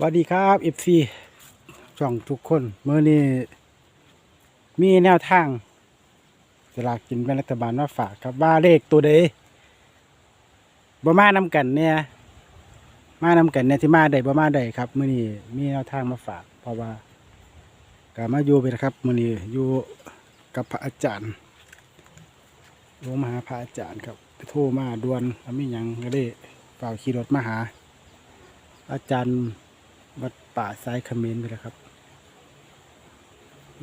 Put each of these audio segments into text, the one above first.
สวัสดีครับเอฟซีช่องทุกคนเมื่อนี้มีแนวทางสลากกินแบ่งรัฐบาลมาฝากครับว่าเลขตัวใดบ่มานำกันเนี่ยมานำกันเนี่ยที่มาได้บ่มาได้ครับเมื่อนี้มีแนวทางมาฝาก เพราะว่าก็มาอยู่ไปนะครับเมื่อนี้อยู่กับพระอาจารย์ลงมาหาพระอาจารย์ครับไปโทรมาด่วนแล้วมียังก็ได้เปล่าขี่รถมาหา อาจารย์ วัดป่าสายเขมิ้นไปแล้วครับ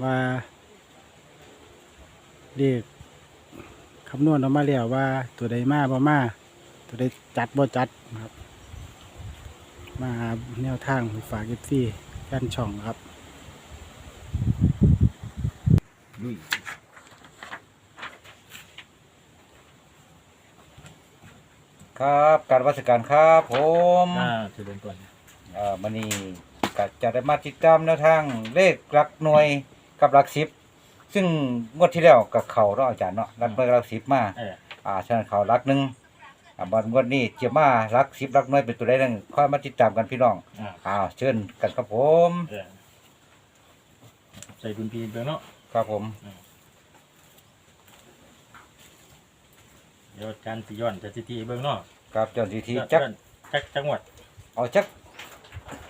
ว่าเรียกคำนวณออกมาแล้วว่าตัวใดมาบ่มาตัวใดจัดบ่จัดนะครับ มาหาแนวทางไปฝากเอฟซีแฟนช่องครับลุยครับการวัสการครับผมอ่าถือเป็นก่อน เอ่อมันนี่ก็จะได้มาติดตามแนวทางเลขหลักหน่วยกับหลักสิบ ซึ่งงวดที่แล้วกับเขาเนาะอาจารย์เนาะหลักหน่วยกับหลักสิบมา เอออ่าฉะนั้นเขาหลักหนึ่งอ่าบันงวดนี้จะมาหลักสิบหลักหน่วยเป็นตัวใดนั่นค่อยมาติดตามกันพี่น้องอ่าอ้าวเชิญกันครับผม เออใส่ดุนพีนเบิ่งเนาะ ครับผมเดี๋ยวการสิย้อนจะสิทีเบิ่งเนาะครับเจ้าทีทีจักจักจังหวัดเอาจัก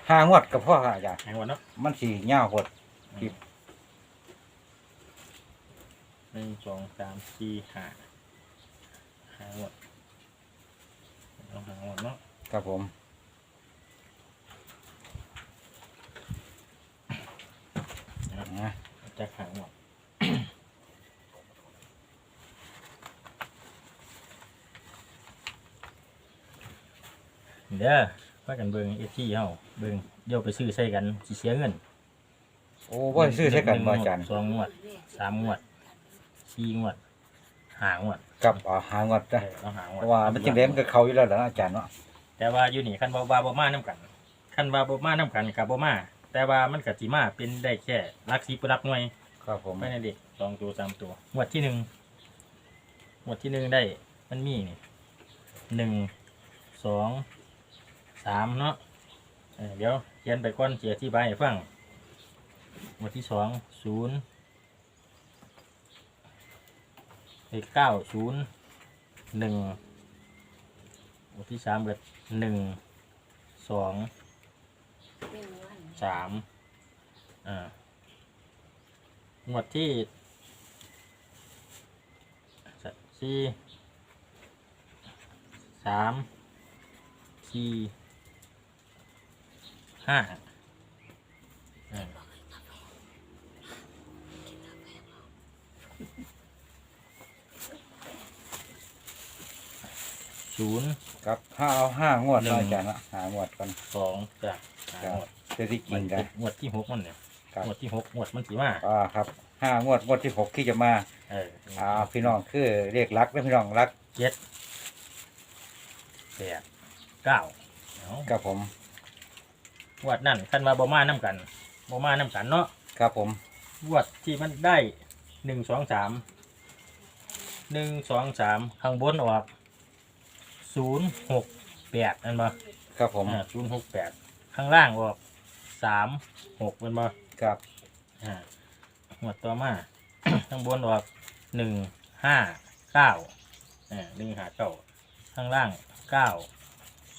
ห้างวดกับพ่อครับอาจารย์แห่งวันเนาะมันสีเงาวหด ครับ หนึ่งสองสามสี่ห้าห้าหมดเอาห้าหมดเนาะครับผม นะจักห้าหมดเด้อ ว่ากันเบิ่งเอที่เฮาเบิ่งเดี๋ยวไปซื้อใส่กันสิเสียเงินโอ้บ่ซื้อใช่กันบ่อาจารย์สองงวดสามงวดสี่งวดห้างวดกับเอาหางวดเอนะอเอาหางวเพดราะว่ามันจังได๋มันก็เข้าอยู่แล้วล่ะอาจารย์เนาะแต่ว่าอยู่นี่คันว่าว่าบ่มานํกันคันว่าบ่มานํกันกับบ่มา แต่ว่ามันก็สิมาเป็นได้แค่หลักสิบหลักหน่วย ครับผมไม่ได้เด็กสองตัวสามตัวงวดที่หนึ่งงวดที่หนึ่งได้ มันมีนี่หนึ่งสอง สามเนาะเออเดี๋ยวเขียนไปก่อนเสียที่ใบให้ฟังงวดที่สองศูนย์เลขเก้าศูนย์หนึ่งงวดที่สามเบิดหนึ่งสองสามอ่างวดที่สี่สามสี่ ห้าเออศูนย์ครับห้าเอาห้างวดหนึ่เนาะงอาจารย์เนาะหางวดก่อนสองจ้ะห้าครับงวดจะที่กินกันงวดที่หกมันเนี่ยครับ งวดที่หกงวดมันสีมาอ่าครับห้างวดงวดที่หกที่จะมาเอออ่าพี่น้องคือเรียกรักนะพี่น้องรักเจ็ดแปดเก้าเอาครับผม งวดนั่นคันว่าบ่มาน้ำกันบ่มาน้ำกันเนาะครับผม งวดที่มันได้หนึ่งสองสามหนึ่งสองสามข้างบนออกศูนย์หกแปดนั่นบ่ครับผมอ่าศูนย์หกแปดข้างล่างออกสามหกมันบ่ครับอ่าหมวดต่อมา ข้างบนออกหนึ่งห้าเก้าอ่าหนึ่งหาเก้าข้างล่างเก้า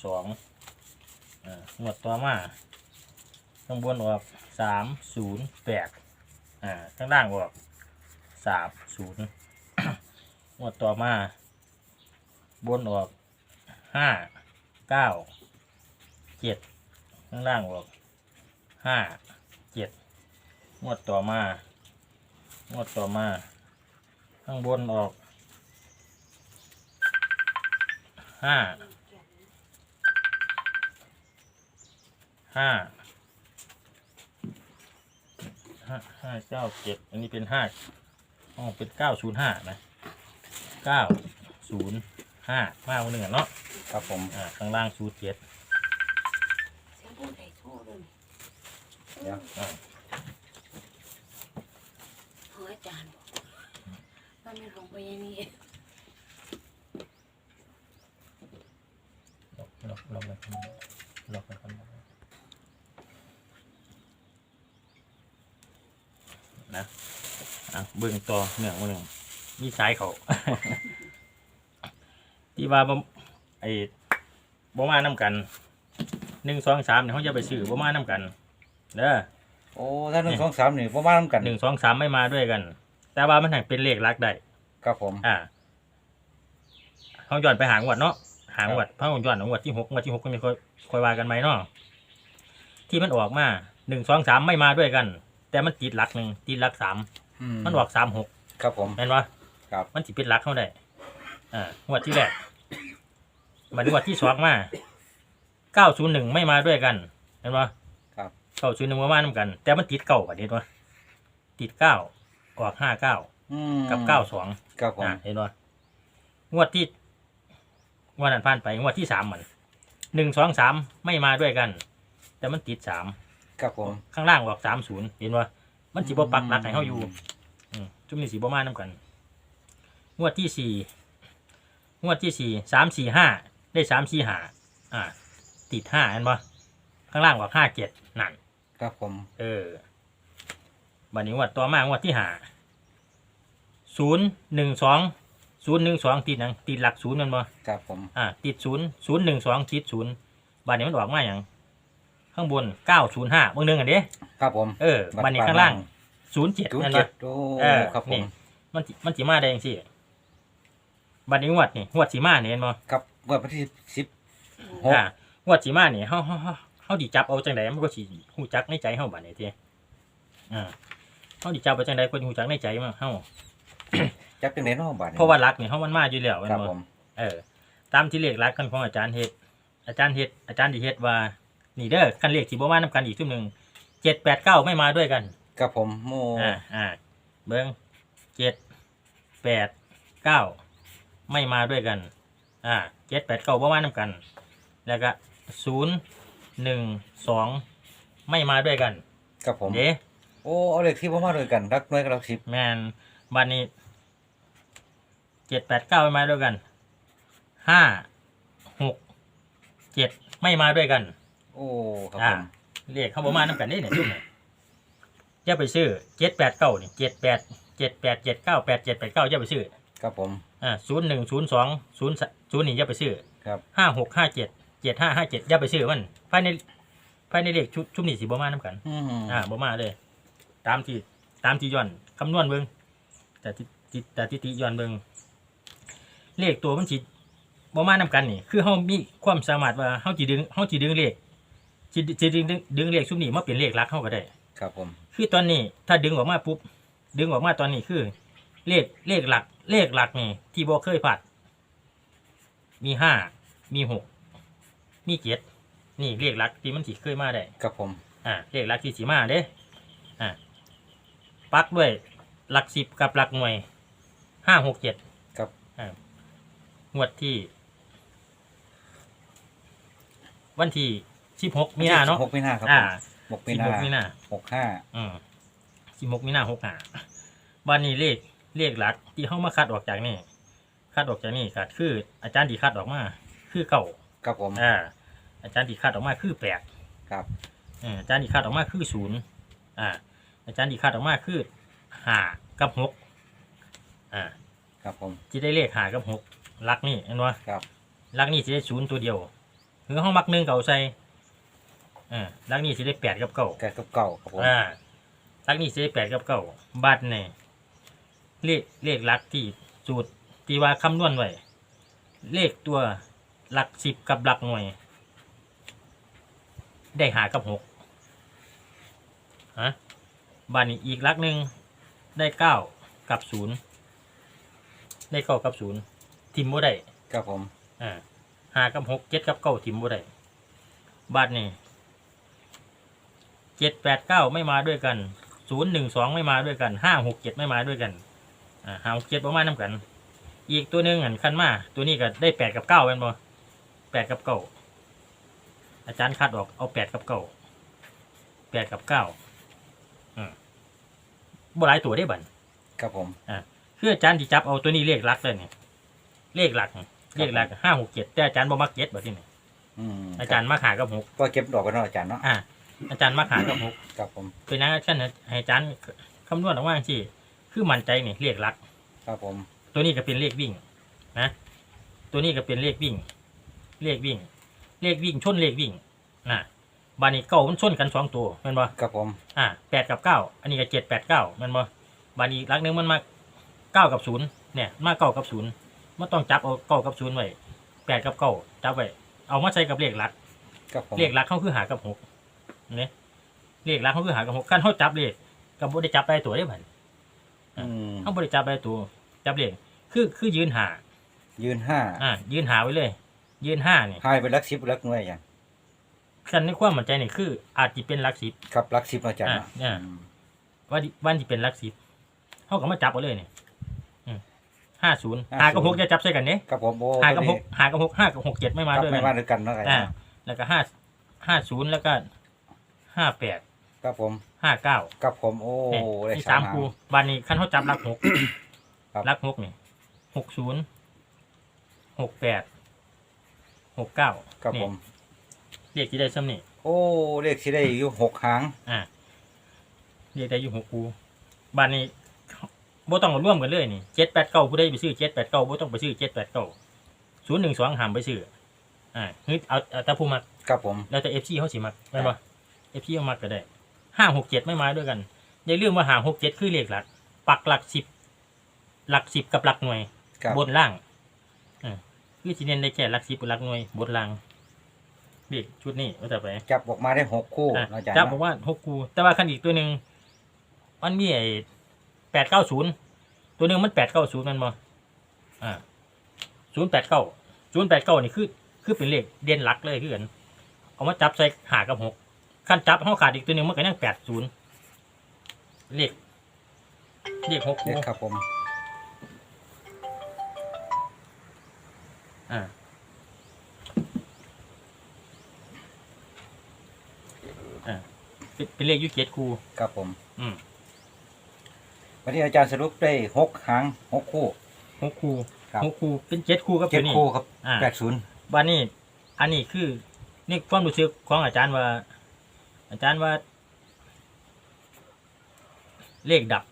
สองอ่าหมวดต่อมา ข้างบนออกสามศูนย์แปดอ่าข้างล่างออกสามศูนย์หมวดต่อมา บนออกห้าเก้าเจ็ดข้างล่างออกห้าเจ็ดงวดต่อมางวดต่อมา ข้างบนออกห้าห้า ห้าห้าเก้าเจ็ดอันนี้เป็นห้าอ๋อเป็นเก้าศูนย์ห้านะเก้าศูนย์ห้ามากกว่าหนึ่งอะเนาะครับผมอ่าข้างล่างศูนย์เจ็ดเสียงผู้ใดโทรเลยเดี๋ยวอ่าเฮ้ยอาจารย์บอกมันไม่ลงไปอย่างนี้ล็อกล็อกล็อกไปข้างนอกล็อกไปข้างนอก นะอะเบิ่งต่อเนื่องมาหนึ่งมีสายเขาที่ว่าบ่ไอ้บ่มานํกันหนึ่งสองสามเนี่ยเขาจะไปซื้อบ่มานํกันเด้อโอ้ถ้าหนึ่งสองสามนี่ประมาณกันหนึ่งสองสามไม่มาด้วยกัน แต่ว่ามันแห่งเป็นเลขลักได้ครับผม อ่าเขาย้อนไปหางวดเนาะหางวดเพราะย้อนงวดที่หกงวดที่หกก็มีค่อยค่อยว่ากันไหมเนาะที่มันออกมาหนึ่งสองสามไม่มาด้วยกัน แต่มันติดหลักหนึ่งติดหลักสามอืมันออกสามหกครับผมเห็นปะครับ มันสิเป็นหลักเขาได้อ่างวดที่แรกมันงวดที่สองมาเก้าศูนย์หนึ่งไม่มาด้วยกันเห็นปะครับเก้าศูนย์หนึ่งมามาด้วยกัน แต่มันติดเก้าประเด็นวะติดเก้าออกห้าเก้าอืมกับเก้าสองครับผมอ่าเห็นปะงวดที่งวดนั้นผ่านไปงวดที่สามมันหนึ่งสองสามไม่มาด้วยกัน แต่มันติดสาม ครับผม ข้างล่างออกสามศูนย์เห็นว่ามันสีบปักหลักให้เขาอยู่ อืมจุ่มนี่สีบ่มาน้ำกันงวดที่สี่งวดที่สี่สามสี่ห้าได้สามสี่ห้าอ่า ติดห้าเห็นปะข้างล่างออกห้าเจ็ดนั่น ครับผม เออบัดนี้งวดต่อมางวดที่ห้าศูนย์หนึ่งสองศูนย์หนึ่งสองติดหนังติดหลักศูนย์แมันบ่ ครับผม อ่าติดศูนย์ศูนย์หนึ่งสองติดศูนย์บัดนี้มันออกมาอย่าง ข้างบนเก้าศูนย์ห้าบางเดือนกันเด้ครับผม เออบัดนี้ข้างล่างศูนย์เจ็ดศูนย์นั่นเจ็บ่ดโอ้เออครับผนี่มมันสิมันสิมาได้ยังสิบัดนี้งวดนี่งวดสีมาเนี่ยเห็นบ่ครับเมื่อวันที่สิบหกอ่างวดสีมาเนี่ยเฮาเฮาเฮาเฮาดิจับเอาจังไดมันก็สิฮู้จักในใจเฮาบัดนี้ติอ่าเฮาดิจับเอาจังไดก็ฮู้จักในใจมันเฮาจับเป็นไหนเนาะบาทนี้เพราะว่ารักนี่เฮามันมาอยู่แล้วแม่นครับบ่ผม เออ ตามที่เลขรักกันของอาจารย์เฮ็ดอาจารย์เฮ็ดอาจารย์ดิเฮ็ดว่า นี่เด้อคันเลขสิบ่มานํกันอีกซุมหนึง7 8 9ไม่มาด้วยกันครับผมโมอ่าอ่าเบิ้งเจ็ดแปดเก้าไม่มาด้วยกันอ่าเจ็ดแปดเก้าประมาณน้ำกัน แล้วก็ศูนย์หนึ่งสองไม่มาด้วยกันครับผมเด้โอ้เอาเลขที่ประมาณด้วยกันรักน้อยกับรักสิบแมนบันนี้เจ็ดแปดเก้าไม่มาด้วยกันห้าหกเจ็ดไม่มาด้วยกัน โอ้ครับอ่าผมเรียกเขาประมาณน้ำกันได้เนี่ยทุกเนี่ยอย่าไปซื้อเจ็ดแปดเก้านี่เจ็ดแปดเจ็ดแปดเจ็ดเก้าแปดเจ็ดแปดเก้าอย่าไปซื้อครับผมอ่าศูนย์หนึ่งศูนย์สองศูนย์ศูนย์นี่อย่าไปซื้อครับห้าหกห้าเจ็ดเจ็ดห้าห้าเจ็ดอย่าไปซื้อมันภายในภายในเลขชุดชุดนี้สิบ่มาน้ำกัน อืมอ่าบ่มาเลย ตามที่ตามที่ย้อนคำนวณเบิ่งแต่ที่ที่แต่ที่ติย้อนเบิ่งเลขตัวมันสิบ่มานํกันนี่ คือเฮามีความสามารถว่าเฮาสิดึงเฮาสิดึงเลข สิสิดึงดึงดึงเลขชุดนี้มาเป็นเลขหลักเฮาก็ได้ ครับผม คือตอนนี้ถ้าดึงออกมาปุ๊บดึงออกมาตอนนี้คือ เลขเลขหลัก เลขหลักนี่ที่บ่เคยพลาดมีห้ามีหกมีเจ็ดนี่เลขหลักที่มันสิเคยมาได้ ครับผม อ่าเลขหลักที่สีมาเด้อ่าปักด้วยหลักสิบกับหลักหน่วยห้าหกเจ็ดครับอ่างวดที่ วันที่ สิบหกมีนาเนาะหกมีนาครับอ่าหกมีสิบนาหกมีนาหกห้าอืมสิบหกมีนาหกห้าวันนี้เลขเลขหลักที่เข้ามาคัดออกจากนี่คัดออกจากนี่ก็คือ อาจารย์ที่คัดออกมาคือเก่าครับผมอ่าอาจารย์ที่คัดออกมาคือแปด ครับเอออาจารย์ที่คัดออกมาคือศูนย์อ่า อาจารย์ที่คัดออกมาคือห้ากับหกอ่าครับผมที่ได้เลขห้ากับหกลักนี่เห็นไหมครับ ลักนี่จะได้ศูนย์ตัวเดียวหรือห้องมักหนึ่งเก่าใส่ เอ่าลักนี่จะได้แปดกับเก้าแกกับเก่าครับผมอ่าลักนี่จะได้แปดกับเก้าบัตรเนี่ยเลขเลขลักที่สูตรที่ว่าคำนวณไว้เลขตัวหลักสิบกับหลักหน่วย ได้หากับหกฮะบานนี้อีกหลักหนึ่งได้เก้ากับศูนย์ได้เก้ากับศูนย์ทิมบ่ได้ ครับผม อ่าหากับหกเจ็ดกับเก้าทิมบ่ได้บาทนี่ เจ็ดแปดเก้าไม่มาด้วยกันศูนย์หนึ่งสองไม่มาด้วยกันห้าหกเจ็ดไม่มาด้วยกันอ่าห้าหกเจ็ดประมาณน้ำกัน อีกตัวหนึ่งอันคันมาตัวนี้ก็ได้แปดกับเก้าเป็นบ่แปดกับเก้าอาจารย์คัดออกเอาแปดกับเก้าแปดกับเก้าอืมบ่หลายตัวได้บันครับผมคืออาจารย์ที่จับเอาตัวนี้เลขหลักเลยเนี่ยเลขหลักนี่เลขหลักห้าหกเจ็ดแต่อาจารย์บ่มักเจ็ดแบบที่นี่อืมอาจารย์มักหากับหกก็เก็บดอกกันเนาะอาจารย์เนาะอ่า อาจารย์มักหากับหกครับผม เป็นนักขั้นให้อาจารย์คำนวณออกมาจังซี่คือมั่นใจนี่เลขหลัก ครับผม ตัวนี้ก็เป็นเลขวิ่ง นะ ตัวนี้ก็เป็นเลขวิ่ง เลขวิ่ง เลขวิ่งชนเลขวิ่งนะบานี้เก้ามันชนกันสองตัวแม่นบ่ครับผม อ่าแปดกับเก้าอันนี้ก็เจ็ดแปดเก้าแม่นบ่บานี้หลักหนึงมันมาเก้ากับศูนย์เนี่ยมาเก้ากับศูนย์มันต้องจับเอาเก้ากับศูนย์ไว้แปดกับเก้าจับไว้เอามาใช้กับเลขหลัก ครับผม เลขหลักเขาคือหากับหก เนี่ยเลขหลักเขาคือหากับหกขั้นเขาจับเลขกับบ่ได้จับไปตัวได้ผ่นอืมเขาบ่ได้จับไปตัว จับเลขคือคือยืนหายืนห้าอ่ายืนหาไว้เลย ยืนห้านี่หายไปลักสิบลักหน่วยอย่างคันในความมั่นใจนี่คือ อาจจะเป็นหลักสิบ ครับลักสิบอาจารย์อะเนี่ยว่าดิวันที่เป็นหลักสิบเขาก็มาจับเอาเลยนี่ห้าศูนย์หากับหกจะจับใส่กันเนี่ยครับผมโอ้หากับหกหากับหกห้ากับหกเจ็ดไม่มาครับด้วยไม่กัมานด้วยกันเนาะอาจารอ่าย์แล้วก็ห้าห้าศูนย์แล้วก็ ห้าแปดครับผมห้าเก้าครับผมโอ้เนี่ยได้ที่สาสามมหางคูบานนี้ขั้นเขาจับหลักหกครับหลักหกนี่หกศูนย์หกแปดหกเก้าครับผม เรียกที่ได้ซ้ำนี่โอ้เลขที่ได้อยู่หกหางอ่าเรียกได้อยู่หกคูบานนี้บ่ต้องมาร่วมกันเลยนี่เจ็ดแปดเก้าผู้ใดไปซื้อเจ็ดแปดเก้าบ่ต้องไปซื้อเจ็ดแปดเก้าศูนย์หนึ่งสองห้ามไปซื้ออ่าเฮ้ยเอาเอาแต่ผู้มักครับผม แล้วแต่เอฟซีเขาสิมักได้ปะ เอฟซีเขามักก็ได้ห้าหกเจ็ดไม่มาด้วยกัน อย่าลืมว่าหาหกเจ็ดคือเลขหลัก ปักหลักสิบหลักสิบกับหลักหน่วย ครับ บนล่างอ่าคือที่เน้นได้แค่หลักสิบกับหลักหน่วย บนล่างเด็กชุดนี้ว่าจะไป จับออกมาได้หกคู่อะอาจารย์จับเนาะบอกว่าหกคูแต่ว่าคันอีกตัวหนึ่งมันมีไอ้แปดเก้าศูนย์ตัวหนึ่งมันแปดเก้าศูนย์มันบ่อ่าศูนย์แปดเก้าศูนย์แปดเก้านี่คือ คือเป็นเลขเด่นหลักเลยคือกันเอามาจับใส่หากับหก ขั้นจับเขาขาดอีกตัวหนึ่งมันก็ยังแปดศูนย์เลขเลขหกเลคูขครับผม อ่าอ่าเป็นเป็นเลขอยุเจ็ดคูครับผม อืมวันนี้อาจารย์สรุปได้หกหางหกคู่ หกคูครับ หกคูเป็นเจ็ดคูครับเจ็ตัดวนี้ คู่ครับอ่า แปดศูนย์ บ้านนี้อันนี้คือนี่ความรู้สึกของอาจารย์ว่า อาจารย์ว่า เลขดับ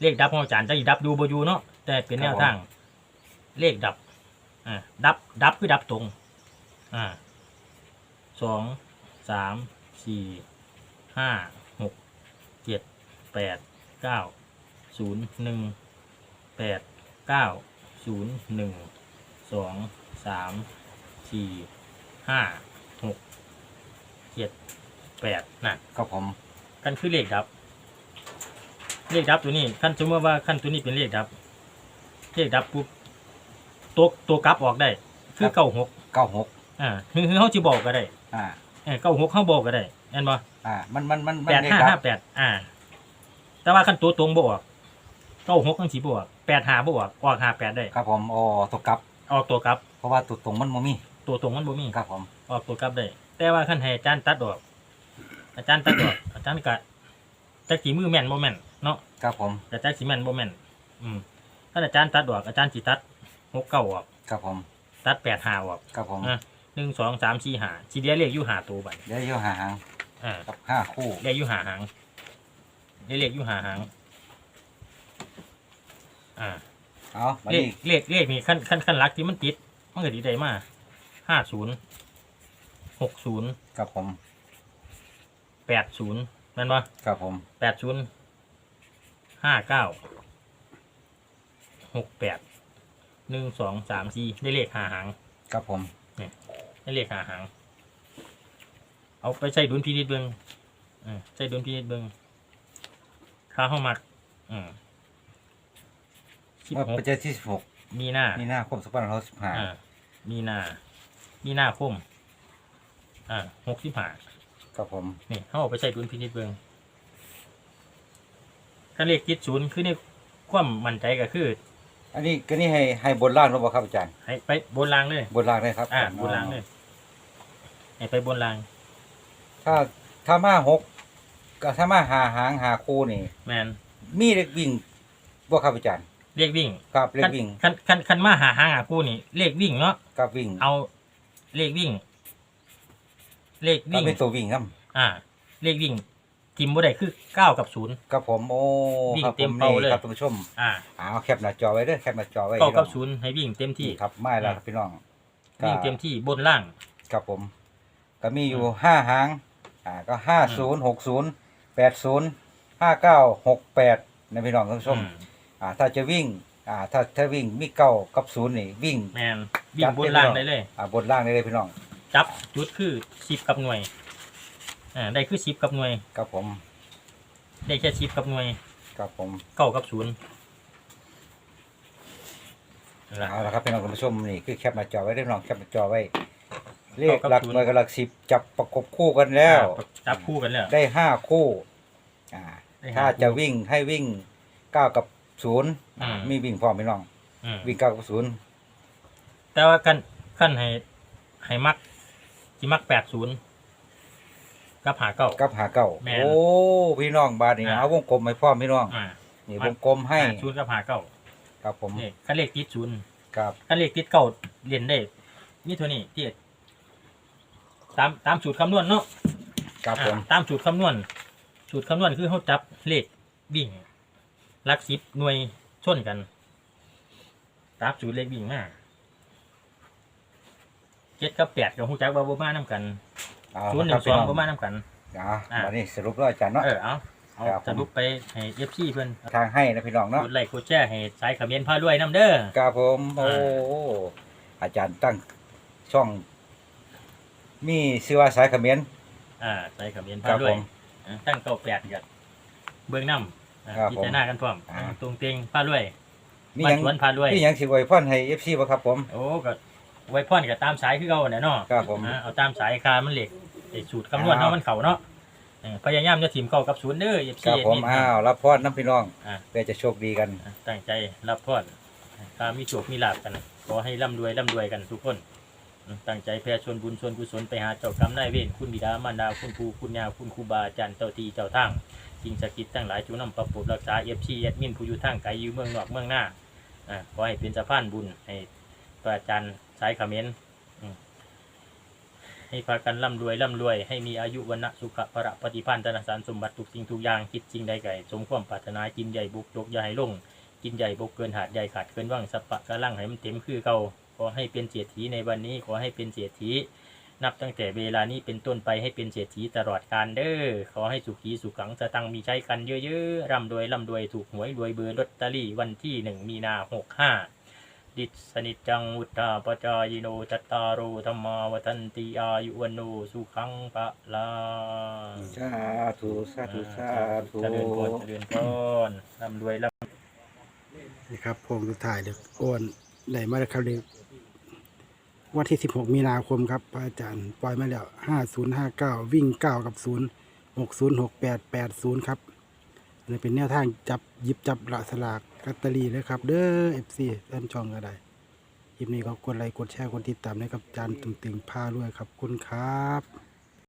เลขดับของอาจารย์จะดับดูบอยู่เนาะแต่เป็นแนวทาง เลขดับอ่าดับ ดับคือดับตรง อ่าสองสามสี่ห้าหกเจ็ดแปดเก้าศูนย์หนึ่งแปดเก้าศูนย์หนึ่งสองสามสี่ห้าหก เจ็ดแปดน่ะครับผมกันคือเลขดับ เลขดับตัวนี้ขั้นสมมติว่าขั้นตัวนี้เป็นเลขดับ เลขดับปุ๊บตัวตัวกลับออกได้ คือเก้าหกเก้าหกอ่าคือคือเขาจะบอกก็ได้ อ่าเก้าหกเขาบอกก็ได้เห็นบ่อ่า มันมันมันมัแปนดเลขห้าดัห้าบแปดอ่า แต่ว่าขั้นตัวตรงบออกเก้าหกทั้งสีบออกแปดหาบออกออกหาแปดได้ ครับผมโอ้ตัวกลับ ออกตัวกลับ เพราะว่าตัวตรงมันโมมีตัวตรงมันบ่มีครับผมออกตัวกลับได้ แต่ว่าขั้นให้อาจารย์ตัดออก อาจารย์ตัดออก อาจารย์ก็จักสีมือแม่นบ่แม่นเนาะครับผมแต่จักสีแม่นบ่แม่นอืมถ้าอาจารย์ตัดออกอาจารย์สิตัดหกเก้าออก ครับผม ตัดแปดหาออกครับผมอะหนึ่งสองสามสี่หาสีเดียเรียกอยู่หาตัวบัดเดี๋ยวอยู่หาหางอ่ากับห้าคู่เรียกอยู่หาหางเรียกอยู่หาหางอ่าเอาวันเลขนี้เลขเลขนี่ขั้นขั้นขั้นหลักที่มันติด มันก็ดีได้มาห้าศูนย์ หกศูนย์ครับผมแปดศูนย์แม่นปะครับผมแปดศูนย์ห้าเก้าหกแปดหนึ่งสองสามสี่ได้เลขหาหางครับผมได้เลขหาหาง เอาไปใช้ดุลพินิจเบิงเออใช้ดุลพินิจเบิงค่าเข้ามักอืมสิบเมื่อหกปัจจัยที่สิบหกมีหน้ามีหน้าคมสองพันห้าร้อยสิบห้าอ่ามีหน้ามีหน้าคม อ่าหกสิบห้าครับผม นี่เขาเอาไปใช้ดุลพินิจเบิงการเลขคิดศูนย์คือในความมั่นใจก็คืออันนี้ก็นี่ให้ให้บนล่างหรือเปล่าครับอาจารย์ ให้ไปบนรางเลย บนล่างเลยครับอ่าบนรางเลยให้ไปบนราง ถ้าถ้ามาหกก็ถ้ามาหาหางหาคู่นี่ แมนมีเลขวิ่งบ่ครับอาจารย์เลขวิ่งครับเลขวิ่งคันคันคันมาหาหางหาคู่นี่เลขวิ่งเนาะกับวิ่ง เอาเลขวิ่ง เลขก็วิ่งเป็นตัววิ่งครับอ่า เลขวิ่งทิมบ่ได้คือเก้ากับศูนย์ ครับผมโอ้วิ่งครับเต็ผมมนี่เป้าเลย ครับท่านผู้ชมอ่าเอาแคปหน้าจอไว้เด้อแคปหน้าจอไว้เก้ากับพี่ศูนย์ให้วิ่งเต็มที่นี่ ครับไม่แล้วครับพี่น้องวิ่งเต็มที่บนล่าง ครับผม ก็มีอยู่ห้าหางอ่าก็ห้าศูนย์หกศูนย์แปดศูนย์ห้าเก้าหกแปดนะพี่น้องท่านผู้ชมอืมอ่าถ้าจะวิ่งอ่าถ้าถ้าวิ่งมีเก้ากับศูนย์นี่วิ่ง แมนวิ่งบนล่างได้เลย อ่าบนล่างได้เลยพี่น้อง จับจุดคือสิบกับหน่วยอ่าได้คือสิบกับหน่วย ครับผม ได้แค่สิบกับหน่วยครับผมเก้ากับศูนย์นั่นล่ะ เอาละครับพี่น้องท่านผู้ชมนี่คือแคปหน้าจอไว้เด้อพี่น้องแคปหน้าจอไว้เลขหลักหน่วยกับหลักสิบจับประกบคู่กันแล้ว อ่าจับคู่กันแล้ว ได้ห้าคู่อ่าได้ห้าถ้าจะคู่วิ่งให้วิ่งเก้ากับศูนย์อืม มีวิ่งพร้อมพี่น้อง อืมวิ่งเก้ากับศูนย์แต่ว่ากันขั้นให้ให้มัก ที่มักแปดศูนย์กับหาเก้า กับหาเก้าแม่น โอ้พี่น้องบาดนี่อ่าเอาวงกลมให้พร้อมพี่น้องอ่านี่วงกลมให้อ่าศูนย์กับหาเก้าครับผมนี่ขั้นเลขติดศูนย์ครับขั้นเลขติดเก้าเรียนได้นี่เท่านี้ที่ตามตามสูตรคำนวณเนาะครับผม อ่าตามสูตรคำนวณ สูตรคำนวณคือเขาจับเลขวิ่งหลักสิบหน่วยชนกันตามสูตรเลขวิ่งมาเจ็ดกับแปดกับหูจักบาบมาน้ำกันเอาศูนย์หละนึ่ครับงสพี่องน้องบามาน้ำกันอ่าอ่าวันนี้สรุปแล้วอาจารย์เนาะเออเอาเอาครับผมสรุปไปให้เอฟซีเพื่อนทางให้นะพี่น้องเนาะกดไลค์กดแชร์ให้สายขมิ้นพาด้วยน้ำเด้อครับผมโอ้อ่าอาจารย์ตั้งช่อง มีชื่อว่าสายเขมิ้นอ่าสายขมิ้นคพารับด้วผยมอ่าตั้งเก้าแปดกันเบื้องน้ำอ่าครับพิผมจารณากันพร้อมอ่าตรงเต็งพาด้วยมีบ้าหนยังสวนพาด้วยมีหยังสิไว้พ่อนให้ FC บ่ครับผมโอ้ก็ ไว้พ่อนกับตามสายคือเก่าเนี่ยเนาะครับผม อ่าเอาตามสายคามันเหล็กไอ้สูตรคำนวณอ่าเนาะมันเข่าเนาะเออพยายามจะทีมเก่ากับศูนย์เด้อเอฟคซีรับผมอ้าวรับพรน้ำพี่น้องอ่า เพื่อจะโชคดีกัน ตั้งใจรับพรตามมีโชคมีลาบกัน ขอให้ร่ำรวยร่ำรวยกันทุกคนอืมตั้งใจแผ่ชวนบุญชวนกุศลไปหาเจ้ากรรมนายเวรคุณบิดามารดาคุณครูคุณยาคุณครูบาอาจารย์เจ้าทีเจ้าทางสิ่งศักดิ์สิทธิ์ทั้งหลายจงนำประปรบรักษาเอฟซีแอดมินผู้อยู่ทางไกลอยู่เมืองนอกเมืองหน้าอ่าขอให้เป็นสะพานบุญให้พระอาจารย์สายเขมิ้นอืมให้พากันร่ำรวยร่ำรวย ให้มีอายุวันนะสุขะพระปฏิพันธ์ธนสารสมบัติทุกสิ่งทุกอย่างคิดจริงใดไก่สมความปรารถนากินใหญ่บุกยกให้ลงกินใหญ่บกเกินหาดใหญ่ขาดเกินว่างสัปปะกะลังให้มันเต็มคือเก่าขอให้เป็นเศรษฐีในวันนี้ขอให้เป็นเศรษฐีนับตั้งแต่เวลานี้เป็นต้นไปให้เป็นเศรษฐีตลอดกาลเด้อขอให้สุขีสุขังสตังมีใช้กันเยอะๆร่ำรวยร่ำรวยถูกหวยรวยเบอร์ลอตเตอรี่วันที่หนึ่งมีนาหกห้า ดิสนิจจังวุฒาปจายโนจัตตารโอธรรมาวันติอายุวันโนสุขังปะลาสาธุสาธุสาธุเจริญพรเจริญพรร่ำรวยร่ำนี่ครับโพงสุดท้ายเด็กอ้วนได้มาแล้วครับเด็กวันที่ 16 มีนาคมครับพระอาจารย์ปล่อยมาแล้ว 5059 วิ่ง 9 กับ 0 60 68 80 ครับเลยเป็นแนวทางจับหยิบจับละสลาก กัตเตอรี่เลยครับ เด้อ FC แฟนช่องก็ได้คลิปนี้ก็กดไลค์กดแชร์กดติดตามนะครับอาจานตึงๆพาด้วยครับคุณครับ